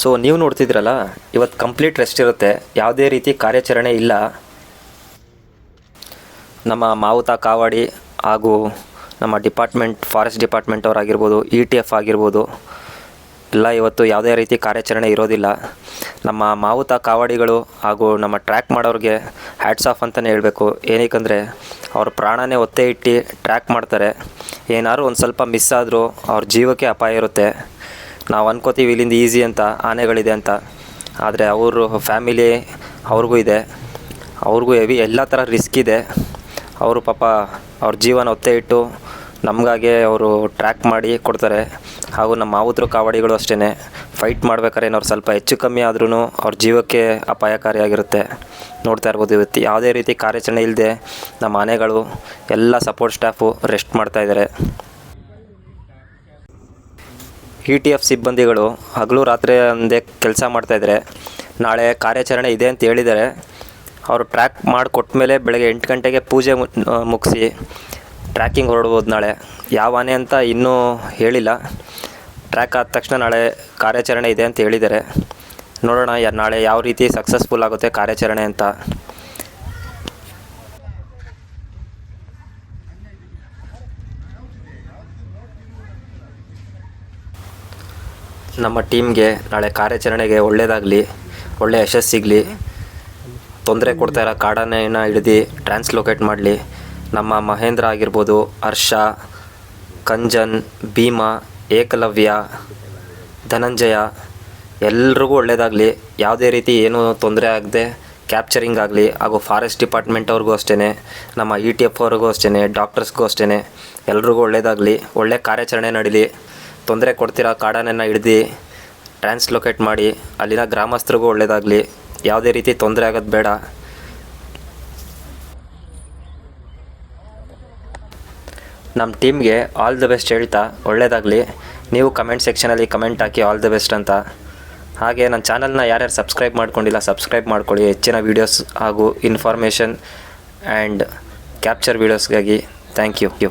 So ನೀವು ನೋಡ್ತಿದ್ದೀರಲ್ಲ ಇವತ್ತು complete rest ಇರುತ್ತೆ. ಯಾವುದೇ ರೀತಿ ಕಾರ್ಯಾಚರಣೆ ಇಲ್ಲ. ನಮ್ಮ ಮಾವುತ ಕಾವಾಡಿ ಹಾಗೂ ನಮ್ಮ ಡಿಪಾರ್ಟ್ಮೆಂಟ್ ಫಾರೆಸ್ಟ್ ಡಿಪಾರ್ಟ್ಮೆಂಟ್ ಅವರಾಗಿರ್ಬೋದು ಇ ಟಿ ಎಫ್ ಆಗಿರ್ಬೋದು, ಎಲ್ಲ ಇವತ್ತು ಯಾವುದೇ ರೀತಿ ಕಾರ್ಯಾಚರಣೆ ಇರೋದಿಲ್ಲ. ನಮ್ಮ ಮಾವುತ ಕಾವಾಡಿಗಳು ಹಾಗೂ ನಮ್ಮ ಟ್ರ್ಯಾಕ್ ಮಾಡೋರಿಗೆ ಹ್ಯಾಟ್ಸ್ ಆಫ್ ಅಂತಲೇ ಹೇಳಬೇಕು. ಏನಕ್ಕಂದರೆ, ಅವ್ರ ಪ್ರಾಣನೇ ಒತ್ತೆ ಇಟ್ಟು ಟ್ರ್ಯಾಕ್ ಮಾಡ್ತಾರೆ. ಏನಾದರೂ ಒಂದು ಸ್ವಲ್ಪ ಮಿಸ್ ಆದರೂ ಅವ್ರ ಜೀವಕ್ಕೆ ಅಪಾಯ ಇರುತ್ತೆ. ನಾವು ಅನ್ಕೋತೀವಿ ಇಲ್ಲಿಂದ ಈಸಿ ಅಂತ, ಆನೆಗಳಿದೆ ಅಂತ. ಆದರೆ ಅವರು ಫ್ಯಾಮಿಲಿ ಅವ್ರಿಗೂ ಇದೆ. ಅವ್ರಿಗೂ ಹೆವಿ ಎಲ್ಲ ಥರ ರಿಸ್ಕ್ ಇದೆ. ಅವರು ಪಾಪ ಅವ್ರ ಜೀವನ ಒತ್ತೆ ಇಟ್ಟು ನಮಗಾಗೆ ಅವರು ಟ್ರ್ಯಾಕ್ ಮಾಡಿ ಕೊಡ್ತಾರೆ. ಹಾಗೂ ನಮ್ಮ ಮಾವುತರು ಕಾವಡಿಗಳು ಅಷ್ಟೇ ಫೈಟ್ ಮಾಡ್ಬೇಕಾದ್ರೆ ಅವ್ರು ಸ್ವಲ್ಪ ಹೆಚ್ಚು ಕಮ್ಮಿ ಆದ್ರೂ ಅವ್ರ ಜೀವಕ್ಕೆ ಅಪಾಯಕಾರಿಯಾಗಿರುತ್ತೆ. ನೋಡ್ತಾ ಇರ್ಬೋದು ಇವತ್ತು ಯಾವುದೇ ರೀತಿ ಕಾರ್ಯಾಚರಣೆ ಇಲ್ಲದೆ ನಮ್ಮ ಆನೆಗಳು, ಎಲ್ಲ ಸಪೋರ್ಟ್ ಸ್ಟಾಫು ರೆಸ್ಟ್ ಮಾಡ್ತಾ ಇದ್ದಾರೆ ಇ ಟಿ ಎಫ್ ಸಿಬ್ಬಂದಿಗಳು ಹಗಲು ರಾತ್ರಿ ಅಂದೇ ಕೆಲಸ ಮಾಡ್ತಾಯಿದ್ದಾರೆ ನಾಳೆ ಕಾರ್ಯಾಚರಣೆ ಇದೆ ಅಂತ ಹೇಳಿದ್ದಾರೆ ಅವರು ಟ್ರ್ಯಾಕ್ ಮಾಡಿ ಮೇಲೆ ಬೆಳಗ್ಗೆ ಎಂಟು ಗಂಟೆಗೆ ಪೂಜೆ ಮುಗಿಸಿ ಟ್ರ್ಯಾಕಿಂಗ್ ಹೊರಡ್ಬೋದು ನಾಳೆ. ಯಾವ ಆನೆ ಅಂತ ಇನ್ನೂ ಹೇಳಿಲ್ಲ. ಟ್ರ್ಯಾಕ್ ಆದ ತಕ್ಷಣ ನಾಳೆ ಕಾರ್ಯಾಚರಣೆ ಇದೆ ಅಂತ ಹೇಳಿದ್ದಾರೆ. ನೋಡೋಣ ಯಾ ನಾಳೆ ಯಾವ ರೀತಿ ಸಕ್ಸಸ್ಫುಲ್ ಆಗುತ್ತೆ ಕಾರ್ಯಾಚರಣೆ ಅಂತ. ನಮ್ಮ ಟೀಮ್ಗೆ ನಾಳೆ ಕಾರ್ಯಾಚರಣೆಗೆ ಒಳ್ಳೆಯದಾಗಲಿ ಒಳ್ಳೆಯ ಯಶಸ್ಸು ಸಿಗಲಿ ತೊಂದರೆ ಕೊಡ್ತಾ ಇರೋ ಕಾಡಾನೆನ ಹಿಡಿದು ಟ್ರಾನ್ಸ್ಲೋಕೇಟ್ ಮಾಡಲಿ. ನಮ್ಮ ಮಹೇಂದ್ರ ಆಗಿರ್ಬೋದು, ಹರ್ಷ, ಕಂಜನ್, ಭೀಮಾ, ಏಕಲವ್ಯ, ಧನಂಜಯ, ಎಲ್ರಿಗೂ ಒಳ್ಳೆಯದಾಗಲಿ ಯಾವುದೇ ರೀತಿ ಏನೂ ತೊಂದರೆ ಆಗದೆ ಕ್ಯಾಪ್ಚರಿಂಗ್ ಆಗಲಿ, ಹಾಗೂ ಫಾರೆಸ್ಟ್ ಡಿಪಾರ್ಟ್ಮೆಂಟ್ ಅವ್ರಿಗೂ ಅಷ್ಟೇ ನಮ್ಮ ಇ ಟಿ ಎಫ್ ಅವ್ರಿಗೂ ಅಷ್ಟೇ ಡಾಕ್ಟರ್ಸ್ಗೂ ಅಷ್ಟೇ ಎಲ್ರಿಗೂ ಒಳ್ಳೆಯದಾಗಲಿ ಒಳ್ಳೆ ಕಾರ್ಯಾಚರಣೆ ನಡೀಲಿ. ತೊಂದರೆ ಕೊಡ್ತಿರೋ ಕಾಡನನ್ನು ಹಿಡ್ದು ಟ್ರಾನ್ಸ್ಲೊಕೇಟ್ ಮಾಡಿ, ಅಲ್ಲಿನ ಗ್ರಾಮಸ್ಥರಿಗೂ ಒಳ್ಳೆಯದಾಗಲಿ ಯಾವುದೇ ರೀತಿ ತೊಂದರೆ ಆಗೋದು ಬೇಡ. ನಮ್ಮ ಟೀಮ್ಗೆ ಆಲ್ ದ ಬೆಸ್ಟ್ ಹೇಳ್ತಾ, ಒಳ್ಳೇದಾಗಲಿ. ನೀವು ಕಮೆಂಟ್ ಸೆಕ್ಷನಲ್ಲಿ ಕಮೆಂಟ್ ಹಾಕಿ ಆಲ್ ದ ಬೆಸ್ಟ್ ಅಂತ. ಹಾಗೆ ನನ್ನ ಚಾನಲ್ನ ಯಾರ್ಯಾರು ಸಬ್ಸ್ಕ್ರೈಬ್ ಮಾಡ್ಕೊಂಡಿಲ್ಲ ಸಬ್ಸ್ಕ್ರೈಬ್ ಮಾಡ್ಕೊಳ್ಳಿ. ಹೆಚ್ಚಿನ ವೀಡಿಯೋಸ್ ಹಾಗೂ ಇನ್ಫಾರ್ಮೇಷನ್ ಆ್ಯಂಡ್ ಕ್ಯಾಪ್ಚರ್ ವೀಡಿಯೋಸ್ಗಾಗಿ ಥ್ಯಾಂಕ್ ಯು ಯು